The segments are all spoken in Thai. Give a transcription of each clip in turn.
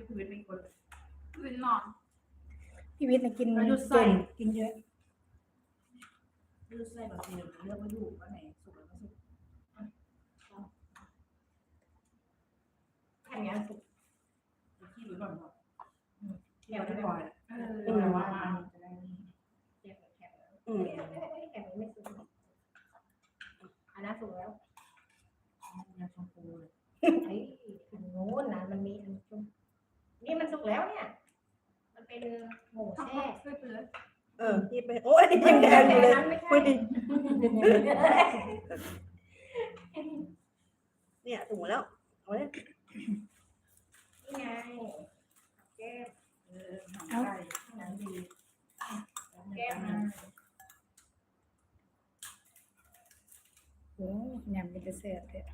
ที่ชีวิตเป็นคนวินนอน พี่วิทย์น่ะกินแล้วหยุดใส่ เก่งกินเยอะเลือกไส้แบบเดียวเลือกว่าอยู่ว่าไหนสุกแล้วก็สุกแค่นี้สุกขี้หรือก่อนหมดเดี๋ยวไม่ไม่ปปล่ล่ออยยเออแต่ว่ามันจะได้แค่แค่อืมแค่ไม่สุกอันนั้นสุกแล้วยาชมพูเลยไอ้ถึงโน้นนะมันมีอันชมพู นี่มันสุกแล้วเนี่ย มันเป็นหมูแช่ เออหยิบไปโอ้ยยังแดงอยู่เลยไม่ใช่พูดดิเนี่ยถูกแล้วเอาเลยนี่ไงแก้มเออหนังไก่หนังดีแก้มโอ้ยำเป็นจะแซ่บเลย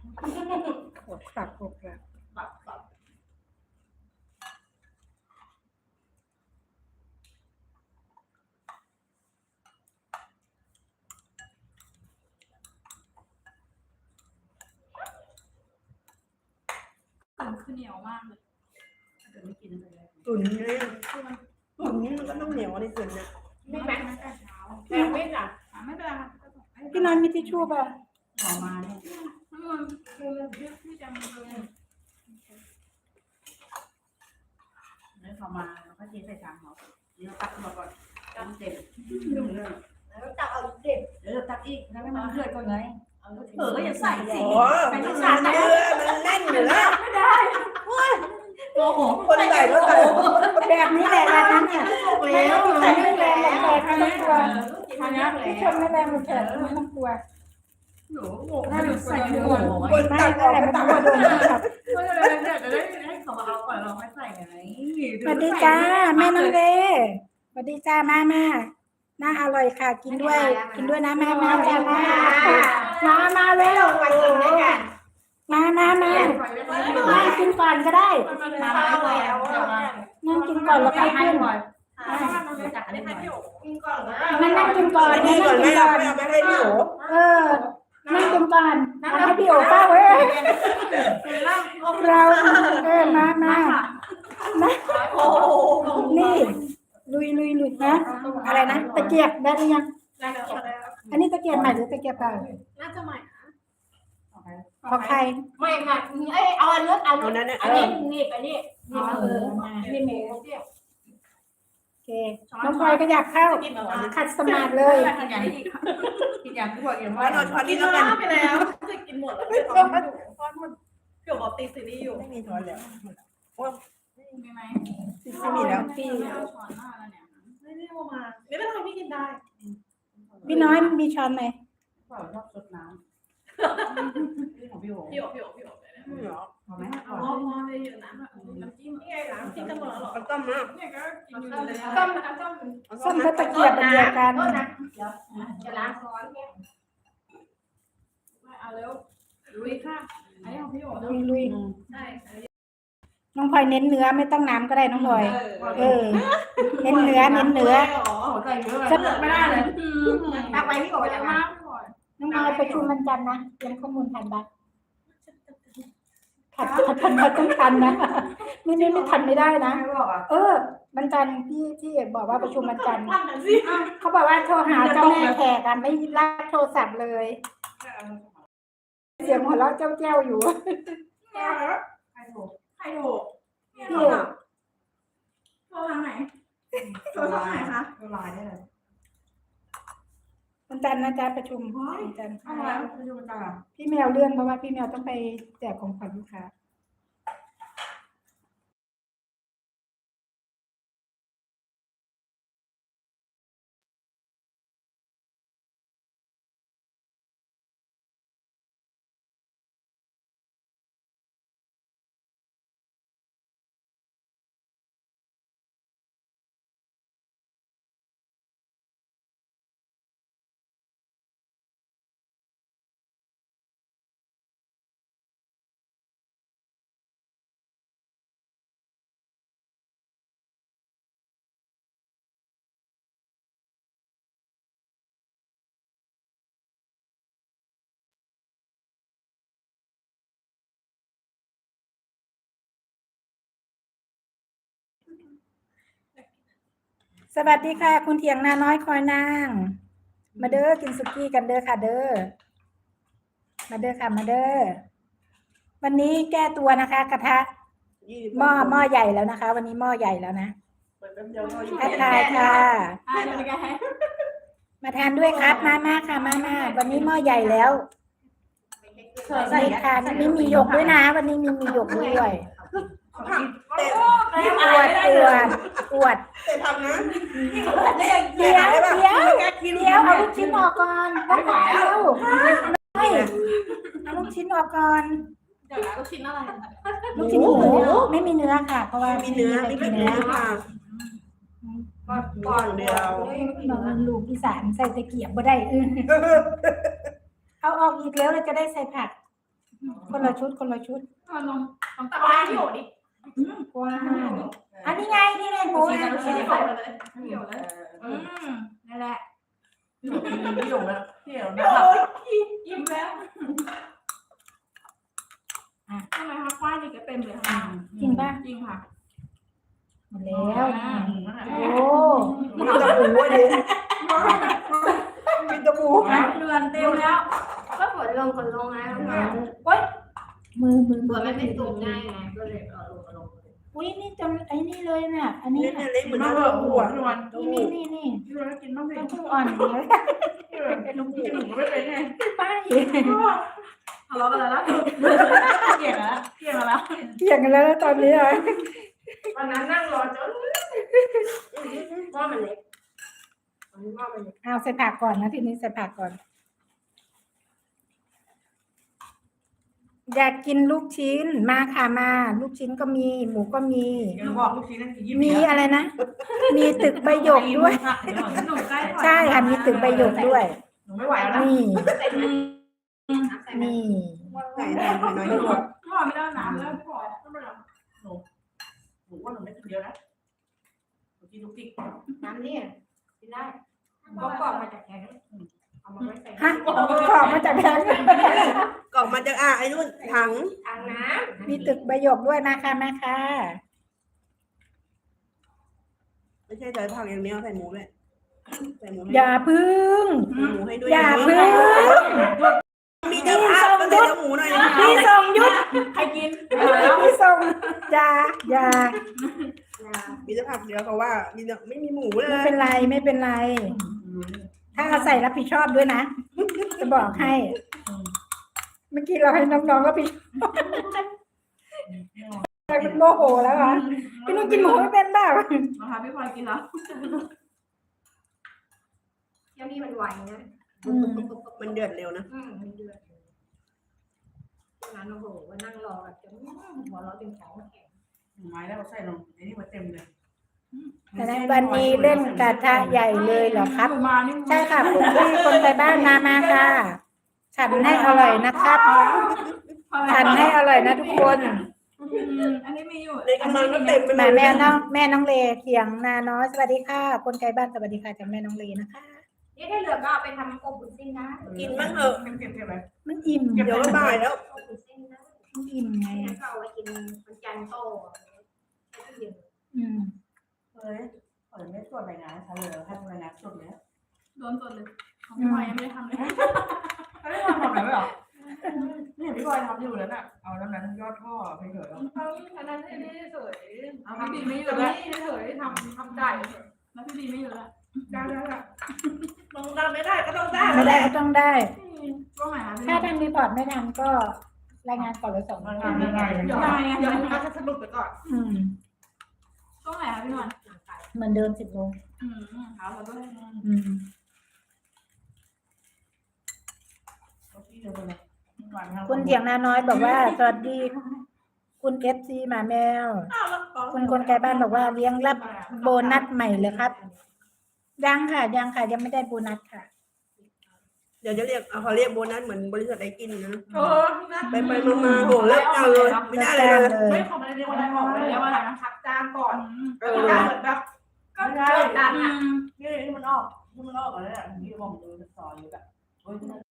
โขกคลักโขกคลักปรับปรับ กลิ่นคือเหนียวมากเลยถ้าเกิดไม่กินอะไรเลยตุ๋นเนี่ยตุ๋นนี่มันก็ต้องเหนียวในตุ๋นเนี่ยไม่ไหมตั้งแต่เช้าแก้มไม่ล่ะอะไม่เป็นไรค่ะพี่น้อยมีทิชชู่ป่ะออกมาเนี่ยมันคือยึดที่จะมีเลยเนื้อเข้ามาแล้วก็เทใส่ชามเขาเนื้อตักมาก่อนตักเต็มเออแล้วตักเอาเด็ดเออตักอีกแล้วให้มันเดือดก่อนไง เออก็อย่าใส่สิโอ้ใส่มันที่เสารนะนื้อมันแน่นอยู่แล้วโอ้โหคนใส่ก็ใส่แบบนี้แหละร้านนั้นเนี่ยแล้วใส่ไม่แรงหมดแขกไม่ต้องกลัวทานแล้วพี่ชมไม่แรงหมดแขกไม่ต้องกลัวหนูโง่ถ้าหนูใส่หนูคนตักออกไม่ต้องกลัวโดนจับก็เลยเนี่ยจะได้ให้เขามาเอาก่อนเราไม่ใส่ไงสวัสดีจ้าแม่น้องเรสวัสดีจ้ามามาน่าอร่อยค่ะ กินด้วย กินด้วยนะแม่มาจ้ามา มา มาเร็วมากินด้วยกันมามามานั่งกินก่อนก็ได้มาแล้วนั่งกินก่อนแล้วค่อยขึ้นจากอันนี้ให้พี่โอ๋กินก่อนนั่งนั่งกินก่อนนั่งกินก่อนไม่ให้พี่โอเออนั่งกินก่อนเอาให้พี่โอเฝ้าเว้ยเราเออมามานะโอ้นี่ลุยลุยลุยนะ อะไรนะตะเกียบได้หรือยัง อันนี้ตะเกียบใหม่หรือตะเกียบเก่าน่าจะใหม่ของใคร ไม่ใหม่เอ้ยเอาอันเลือกเอาเอานั้นน่ะอันเอนี้อนี่ไปนี่อ๋อเออมานี่เมย์โอเคน้องพลอยก็อยากเข้าขัดสมาธิเลยกินอย่างนี้กินอย่างที่บอกอย่างเพว่าราะนอนช้อนนี้แล้วกันไปแล้วจะกินหมดแล้วไม่ต้องมาดูฟอนหมดเกี่ยวกับตีซีรีส์อยู่ไม่มีช้อนแล้วมีไหมไม่มีแล้วพี่ไม่เอาช้อนหน้าแล้วเนี่ยไม่ได้เอามาไม่เป็นไรพี่กินได้ พี่น้อยมีช้อนไหมชอบสดน้ำของพี่โอ๋พี่โอพี่โอพี่โอเลยนะไม่หรอพอไหมเอาพอพอเลยอยู่นะน้ำจิ้มนี่ไงน้ำจิ้มกันหมดแล้วหรอเอาต้มมาเนี่ยก็กินอยู่เลยต้มน้ำต้มเอาส้ต้มมก็มาตะเกียบอันเดียวกันโทษนะเดี๋ยวจะล้างช้อนแก้เอาเร็วลุยค่ะอันนี้ของพี่โอ๋ลุยลุยใช่น้ องพลอยเน้นเนื้อไม่ต้องน้ำก็ได้น้องพลอย เออ เน้นเนื้อเน้นเนื้อใส่เยอะจะไม่ได้เลยตักไปพี่โอ๋ไปจะมามากก่อนน้องพลอยประชุมวันจันทร์นะเตรียมข้อมูลทันปะทันทันทันทันต้องทันนะไม่ไม่ไม่ทันไม่ได้นะไม่บอกอะเออวันจันทร์พี่ที่เอกบอกว่าประชุมวันจันทร์ทำหน่อยสิเขาบอกว่าโทรหาเจ้าแม่แขกอะไม่รับโทรศัพท์เลย เสียงหัวเราะเจ้าเจ้าอยู่ ใครโทร ใครถูก พี่ โท เอก รทางไหน โทรไลน์คะโทรไลน์ได้เลย วัน จันทร์นะจ๊ะประชุมวันจันทร์อะไรไม่รู้มันจะพี่แมวเลื่อนเพราะว่าพี่แมวต้องไปแจกของขวัญลูกค้า สวัสดีค่ะ คุณเถียงนาน้อยคอยนาง มาเด้อกินสุกี้กันเด้อค่ะ เด้อมาเด้อค่ะมาเด้อวันนี้แก้ตัวนะคะ กระทะยี่สิบหม้อหม้อใหญ่แล้วนะคะ วันนี้หม้อใหญ่แล้วนะเปิดแป๊บเดียวก็ยี่ทัสิกบทายค่ะอ่าเดี๋ยวไปแกให้มาทานด้วยครับมามาค่ะมามาวันนี้หม้อใหญ่แล้วนี่ค่ะนี่มีหยกด้วยนะ วันนี้มีมีหยกด้วย อวดอวดอวดแต่ทำนะเดี๋ยวเดี๋ยวเดี๋ยวเอาลูกชิ้นออกก่อนต้องขอเร็วไม่เอาลูกชิ้นออกก่อนเดี๋ยวนะลูกชิ้นอะไรลูกชิ้นหมูไม่มีเนื้อค่ะ เพราะว่ามีเนื้อไม่นี่มีเป็นเนื้เนื้ออค่ะก่อนเดียวน้องลูกอีสานใส่ตะเกียบบ่ได้เออเอาออกอีกแล้วเราจะได้ใส่ผัก คนละชุดคนละชุดเอาลงลองตักไว้พี่โอ๋ดิ ว้าวอันนี้ไงนี่ไงหมูลูกชิ้นอะลูกชิ้นใส่ไปเลยพี่โอ๋เลยอืมนั่นแหละพี่หยงนะพี่หยงนะอิ่มแล้วทำไมคะควายนี่ก็เต็มเลยค่ะจริงป่ะจริงค่ะหมดแล้วโอ้มีตะปูอะดิมีตะปูเรือนเต็มแล้ว ก็ฝนลงฝนลงนะมือมือฝนมันเป็นตุ่มง่ายไงก็เลยเอาลงมาลง อุ้ยนี่จำไอ้นี่เลยน่ะ อันนี้เนี่ยน่ะเล็กเหมือนมาน้ำเถตะอะปูหัวอะพี่วันนี่นี่นี่นี่พี่วันกินบ้างสิเต้าหู้อ่อนเดี๋ยวเป็นลูกพี่หนูก็ไม่เป็นไงไปทะเลาะกันแล้วนะเกลียดแล้วเกลียดแล้วเกี่ยงกันแล้วนะตอนนี้อะวันนั้นนั่งรอจนหม้อมันเล็กหม้อมันเล็กเอาใส่ผักก่อนนะทีนี้ใส่ผักก่อน อยากกินลูกชิ้นมาค่ะมา ลูกชิ้นก็มี หมูก็มี เดี๋ยวบอกลูกชิ้นนั่นยิ้มมีอะไรนะ มีตึกใบหยกด้วย หนูใกล้ใช่ค่ะมีตึกใบหยกด้วย หนูไม่ไหวแล้วนะนี่ใส่น้ำใส่น้นี่ใส่ใส่หน่อยหน่อยพี่บอยไม่ได้น้ำแล้วพี่บอยต้องไปหนูว่าหนูไม่กินเยอะนะหนูกินทุกติ๊กำน้ำนี่กินได้ก็กรอกมาจากแข็ง เอามาไว้ใส่ฮะขอบมาจากแบงค์กล่องมาจากอะไอ้นู่นถังทางน้มีตึกใบหยกด้วยมาค่ะมาค่ะไม่ใช่ใส่ผักอย่างเดียวใส่หมูด้วยใส่หมูให้อย่าพึ่ง ใส่หมูให้ด้วยอย่าพึ่ง มีเนื้อผักก็ใส่เนื้อหมูหน่อยนะพี่ทรงยุทธใครกินพี่ทรงอย่าอย่ามีแต่ผักเดียวเพราะว่ามีเนื้อไม่มีหมูเลไม่ยเป็นไรไม่เป็นไร ถ้าเอาใส่รับผิดชอบด้วยนะ จะบอกให้ เมื่อกี้เราให้น้องๆรับผิดชอบมันโมโหแล้วเหรอพี่นุ่นกินหมูไม่เป็นเปล่านะคะพี่บอยกินแล้วำเที่ยวนี้มันไหวนะมมันเดือดเร็วนะอืมมันเดือดช่งนั้นโอ้โหว่านั่งรอกันจนหัวเราะเป็นของแข็งหนูไม้แล้วใส่ลงไอ้นี่มาเต็มเลย วันนี้เล่นกระทะใหญ่เลยเหรอครับหนูมานี่ใช่ค่ะคุณพี่คนไปบ้านมามาค่ะฉันให้อร่อยนะครับฉันให้อร่อยนะทุกคนอันนี้มีอยู่ในกำลังก็เต็มไปหมมาดเลแม่ยน้องแม่น้องเลเถียงนาน้อยสวัสดีค่ะ คนไกลบ้านสวัสดีค่ะจากแม่น้องเลนะคะนี่ถ้าเหลือก็เอาไปทำอบอุ่นสิ้นได้กินบ้างเถอะเก็บเก็บเก็บไปมันอิ่มเดี๋ยวก็บ่ายแล้วอบอุ่นสิ้นได้มันอิ่มไงงั้นก็เอาไว้กินวันจันทร์โตใช้ตู้เย็นอืม เฮ้ยเปิดไม่ตรวจรายงานนะคะเลยให้รายงานสดเลยโดนสดเลยของพี่บอยยังไม่ได้ทำเลยเขาได้ทำแบบไหนหรอไม่เห็นพี่บอยทำอยู่แล้วน่ะ เอาน้ำนั้นยอดท่อไปเถอะอันนั้นนี่เฉยเอาพี่บีไม่อยู่แต่แล้วนี่เฉยทำทำได้แล้วพี่บีไม่อยู่แล้วได้ได้ลงได้ไม่ได้ก็ต้องได้ไม่ได้ก็ต้องได้ช่วงไหนคะพี่ถ้าทำรีพอร์ตไม่ทันก็รายงานก่อนเลยสองมัวันนงานง่ายๆเดี๋ยวง่ายไงเดี๋ยวเดี๋ยวเราจะสรุปไปก่อนอืมช่วงไหนคะพี่บอย เหมือนเดิมสิบโมงอืมเอาแล้วด้วยอืมที่เดียวกันเลยวันทั้งคุณเถียงนาน้อยบอกว่า สวัสดี คุณเอฟซีหมาแมวคุณคนไกลบ้านบอกว่าเลี้ยงรับโบนัสใหม่เลยครับ ยังค่ะ ยังค่ะ ยังไม่ได้โบนัสค่ะ เดี๋ยวจะเรียกเอาเขาเรียกโบนัสเหมือนบริษัทไอ้กินนะ เออนะไปไปมามาโหเลิกเอาเลยไม่ได้เลยเลยไม่เขาไม่ได้เรียกว่าอะไรออกเลยเรียกว่าอะไรนะพักจ้างก่อนเอก็อได้เหมือนแบบ ก็เกิดดันอะนี่ที่มันออกที่มันออกอะไรอะที่มองดูซอยอยู่แบบโอ้ย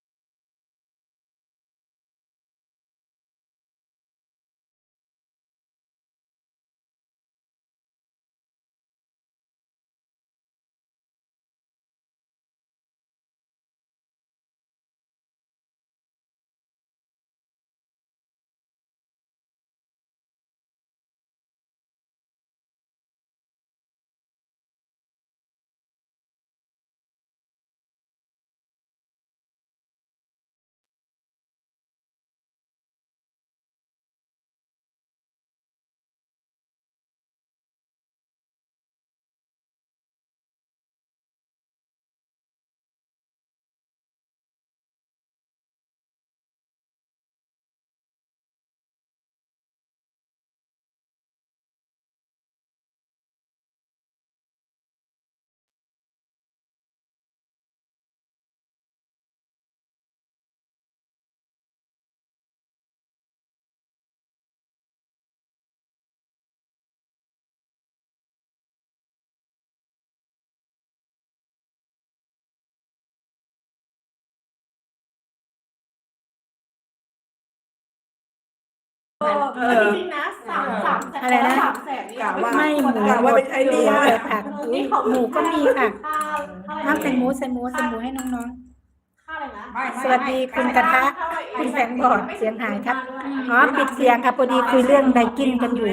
เออจริงๆนะสามสามแสนอะไรนะ สามแสนนี่กะว่า ไม่หมูกะว่าไปใช้หนี้เหลือให้แต่ผักอุ๊ยหมูก็มีค่ะค่าเท่าไหร่น้ำใส่หมูใส่หมูใส่หมูให้น้อง ค่าอะไรนะไม่ๆสวัสดีคุณกระทะคุณแสงบอดเสียงหายครับ อ๋อปิดเสียงค่ะพอดีคุยเรื่องไดกินกันอยู่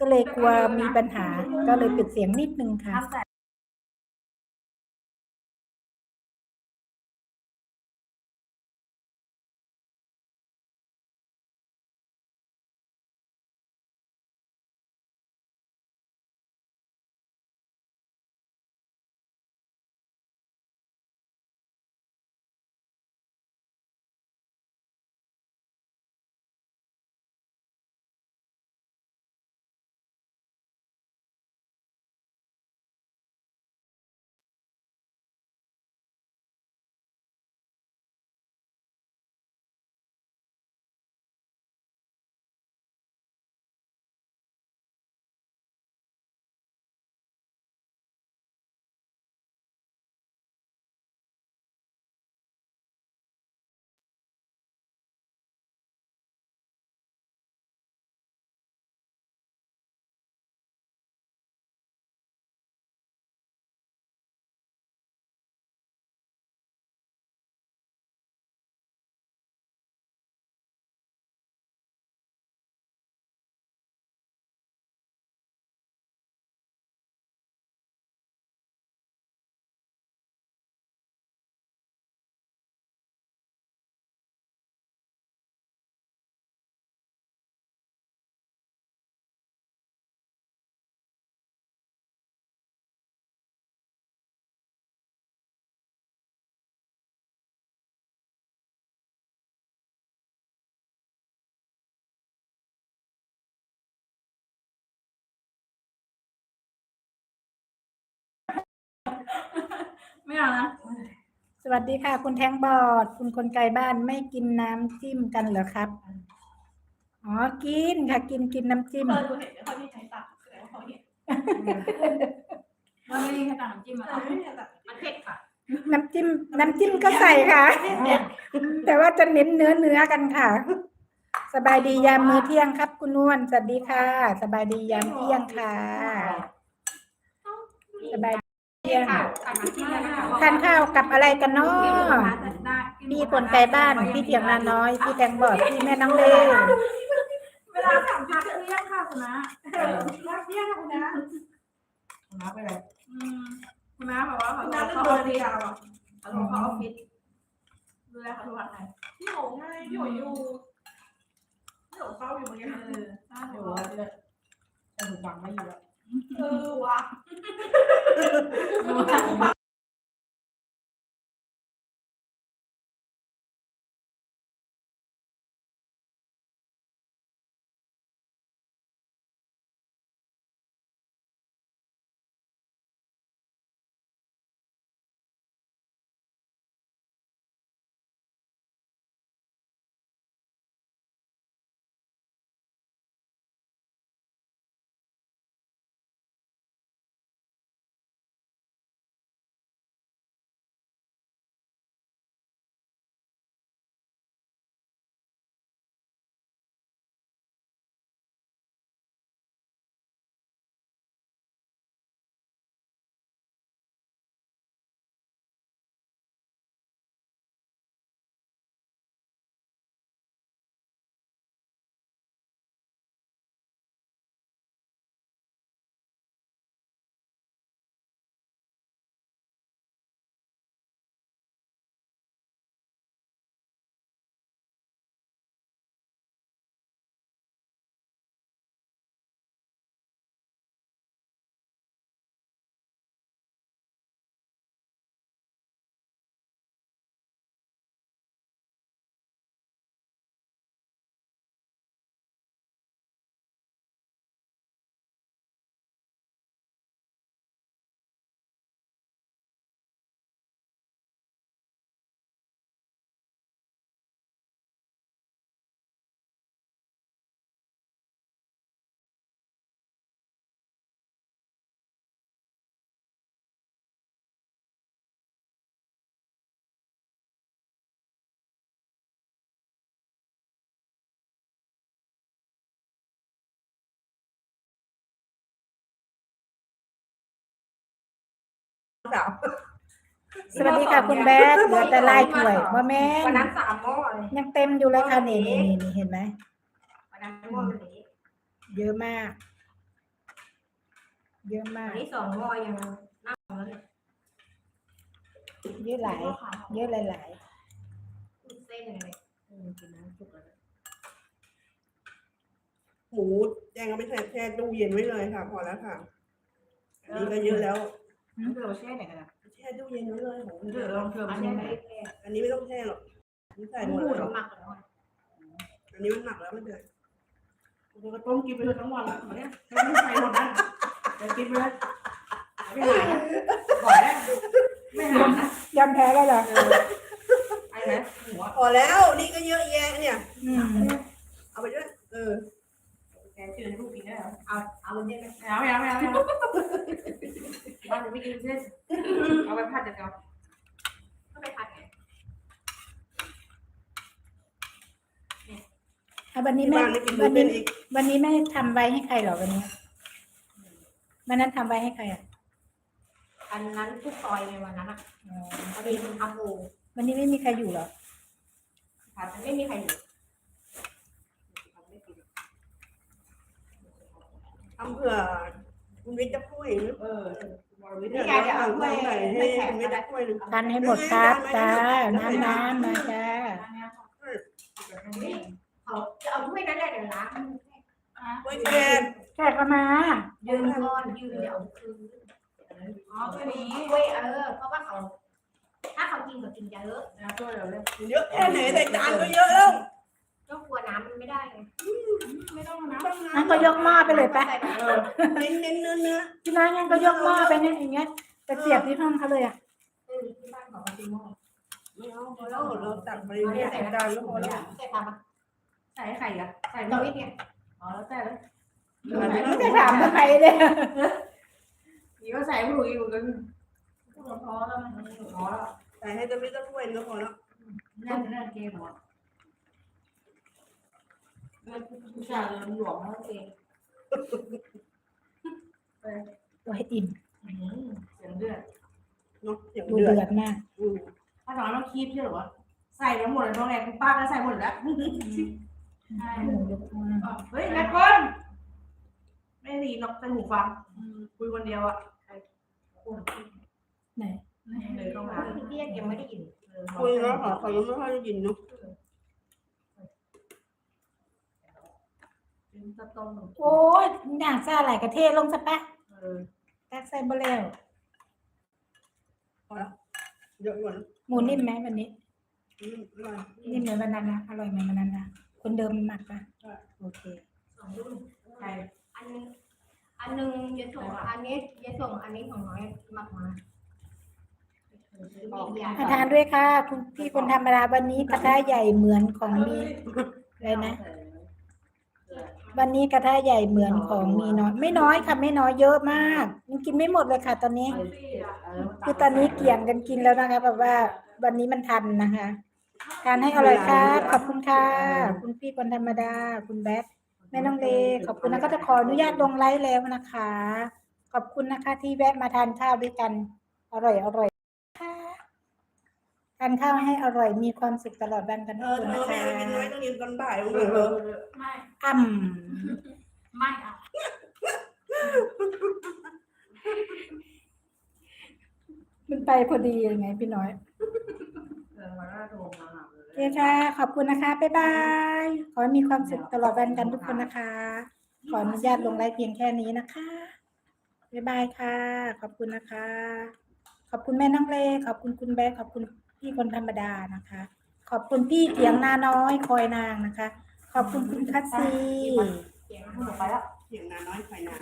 ก็เลยกลัวมีปัญหา ก็เลยปิดเสียงนิดนึงค่ะ ไม่เอานะสวัสดีค่ะ คุณแทงบอด คุณคนไกลบ้านไม่กินน้ำจิ้มกันเหรอครับ อ๋อ กินค่ะ กินกินน้ำจิ้ม เออดูเห็นเขาที่ใช้ตักแสดงว่าเขาเห็นมันไม่ได้แค่ต่างน้ำจิ้มอะแต่ไม่เห็นแบบมันเผ็ดค่ะ น้ำจิ้ม น้ำจิ้มก็ใส่ค่ะ แต่ว่าจะเน้นเนื้อเนื้อกันค่ะ สบายดียามมื้อเที่ยงครับ คุณนวลสวัสดีค่ะ สบายดียามเที่ยงค่ะ สบายดีเที่ยงค่ะต่างน้ำจิ้มเลยค่ะทานข้าวกับอะไรกันเนาะพี่คนไกลบ้าน พี่เถียงนาน้อย พี่แตงบอดพี่แม่น้องเล่เวลาสั่งพักเที่ยงค่ะคุณนะรักเที่ยงคุณนะน้าไปเลยอืมคุณน้าแบบว่าเขาคุณน้าเขาเรื่องอเบออฟร์ฟิเดีศยวเขาเขาออฟฟิศดูแลเขาทุกวันไหนพี่โหง่ายพี่โหอยู่พี่โหเข้าอยู่เหมือนกันเออน่าเดี๋ดูยวว่าจะจะถูกฟังไม่อยู่แล้ว เออ สามสวัสดีค่ะคุณแบ๊กเหลือแต่ลายถ้วยว่าแม่วันนนั้นสามหม้อเลยยังเต็มอยู่เลยค่ะนี่นี่นี่เห็นไหมวันนั้นหม้อมันนี้เยอะมาก เยอะมาอันกนี้สองหม้อยังนั่งแล้วเนี่ยเยอะหลาย เยอะหลายเส้นเลยกินน้ำสุกแล้วหมูแจงก็ไม่แช่แช่ตู้เย็นไว้เลยค่ะ พอแล้วค่ะอันนี้ก็เยอะแล้ว น้ำเกลือแช่ไหนกันนะแช่ตู้เย็นไว้เลยโหเกลือลองเกลืออัมานแช่นี้ไหนไม่แค่อันนี้ไม่ต้องแช่หรอกอันนี้ใส่หมดพูดแล้วหมักแล้วอันนี้มันหนักแล้วไม่เป็นไรกูก็ต้มกินไปเลยทั้งวันแล้วเนี่ยไม่ใส่หมดนั้นเดี๋ยวกินไปเลยไม่หายนะก่อนนะไม่หายนะๆยอมแพ้แล้วเหรอไอ้ไหมหัวพอแล้วนี่ก็เยอะแยะเนี่ย อืมเอาไปด้วยเออแกจืดลูกกินได้เหรอเอาเอาเลยได้ไหมไม่เอาไม่เอาไม่เอาไม่เอา บ้านหนูไม่กินเส้นเอาไปผัดเดี๋ยวเอาก็ไปผัดไงอะวันนี้ที่แม่บ้านไม่กินวันเป็นี้นอีกวันนี้ไม่ทำไว้ให้ใครเหรอวันนี้วันนั้นทำไว้ให้ใครอะอันนั้นทุกซอยในวันนั้นอะอ๋อพอดีมันทำโอ่วันนี้ไม่มีใครอยู่เหรอผัดไม่มีใครอยู่ทำเผื่อคุณวิทย์จะพูดอีกหรือเออวรวิทย์เนี่เนี่ยยเดี๋ยวเอาถ้วยใส่ให้คุณวิทย์จะพูดหนึ่งทานให้หมดครับจ้าน้ำน้ำมาจ้าเขาจะเอาถ้วยนั้นได้เดี๋ยวล้างถ้วยแกงแขกก็มายืนก้อนยืนเดี๋ยวคืนอ๋อตัวนี้ถ้วยเออเพราะว่าเขาถ้าเขากินก็กินเยอะนะตัวเดียวเลยเยอะแค่ไหนใส่จานก็เยอะแล้ว ก็กลัวน้ำมันไม่ได้ไงไม่ต้องนะงั้นก็ยกหม้อไปเลยปะ เออเน้นเน้นเนื้อเนื้อพี่น้อยงั้นก็ยกหม้อไปเนี่ยอย่างเงี้ยไปเสียบที่ห้องเขาเลยอะเออที่บ้านของเราที่หม้อไม่เอาพอแล้วเราตักไปเนี่ยใส่จานก็พอแล้วใส่ทำอะใส่ให้ไข่อะใส่เราวิทย์เนี่ยอ๋อแล้วแต่เลยไม่ได้ถามทำไมเลยนี่ก็ใส่ผู้หญิงกันพอแล้วพอแล้วใส่ให้จะไม่ต้องถ้วยนึงก็พอแล้วนั่นนั่นเกมหมด ผู้ชายหลวมแล้วเองโอ้ยอิ่มเสียงเดือดเนาะอย่างดูเดือดเดือดมากอืมถ้าถามว่าคีบใช่หรอวะใส่แล้วหมดเลยน้องแอนป้าก็ใส่หมดแล้วใช่หมูยกหม้อเฮ้ยแม่คนไม่ดีนกใส่หูฟังคุยคนเดียวอะไหนเลยเข้ามาที่ยังไม่ได้ยินคุยแล้วขอเขายังไม่ค่อยได้ยินเนาะ เป็นตะต้มโอ้ยอย่างซาหลายกระเทศลงสะปะเออตักใส่บะแล้วเยอะกว่านะหมูนิ่มไหมวันนี้ อืมอร่อยนิ่มเหมือนวันนั้นนะอร่อยเหมือนวันนั้นนะคนเดิมหมักปะโอเคสองรุ่นใช่อันนึงอันนึงจะส่งอันนี้จะส่งอันนี้ของน้อยมากมาอีกอย่างมาทานด้วยค่ะ คุณพี่คนธรรมดาวันนี้กระทะใหญ่เหมือนของมีอะไรนะ วันนี้กระทะใหญ่เหมือนของมีน้อยไม่น้อยค่ะไม่น้อยเยอะมากยังกินไม่หมดเลยค่ะ ตอนนี้ คือตอนนี้เกี่ยงกันกินแล้วนะคะแบบว่าวันนี้มันทันนะคะทานให้อร่อยครับขอบคุณค่ะ คุณพี่คนธรรมดา คุณแบทแม่น้องเลขอบคุณนะก็จะขออนุญาตลงไลฟ์แล้วนะคะ ขอบคุณนะคะที่แวะมาทานข้าวด้วยกันอร่อยอร่อยค่ะทานข้าวให้อร่อยมีความสุขตลอดวันกันเอทุกอคนเธอนะไม่คะเอากินน้อยต้องกินตอนบ่ายมั้งเออไม่อ่ไม่อะำมันไปพอดียังไงพี่น้อยเออมาโทรมาหาเลโอยเคค่ะ ขอบคุณนะคะ บ๊ายบาย ขอให้มีความสุขตลอดวันกันทุกคนนะคะ ขออนุญาตลงไลฟ์เพียงแค่นี้นะคะ บ๊ายบายค่ะ ขอบคุณนะคะ ขอบคุณแม่น้องเลขอบคุณคุณแบ๊ขอบคุณ พี่คนธรรมดานะคะ ขอบคุณพี่เถียงนาน้อยคอยนางนะคะ ขอบคุณคุณคัตซีเสียงพูดไปแล้วเสียงนาน้อยไฟนาน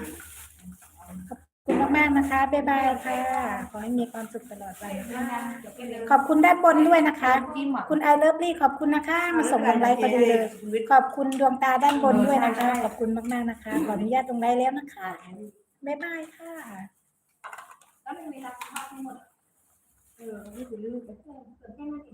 ขอบคุณมากๆนะคะบ๊ายบายค่ะ ขอให้มีความสุขตลอดวันนะคะเดี๋ยวเป็นเลยขอบคุณด้านบนด้วยนะคะ คุณไอเลิฟลี่ขอบคุณนะคะ มาส่งกำไรพอดีเลยขอบคุณดวงตาด้านบนด้วยนะคะ ขอบคุณมากๆนะคะ ขออนุญาตตรงไลน์แล้วนะคะบ๊ายบายค่ะแล้วมันมีราคาทั้งหมด Gracias.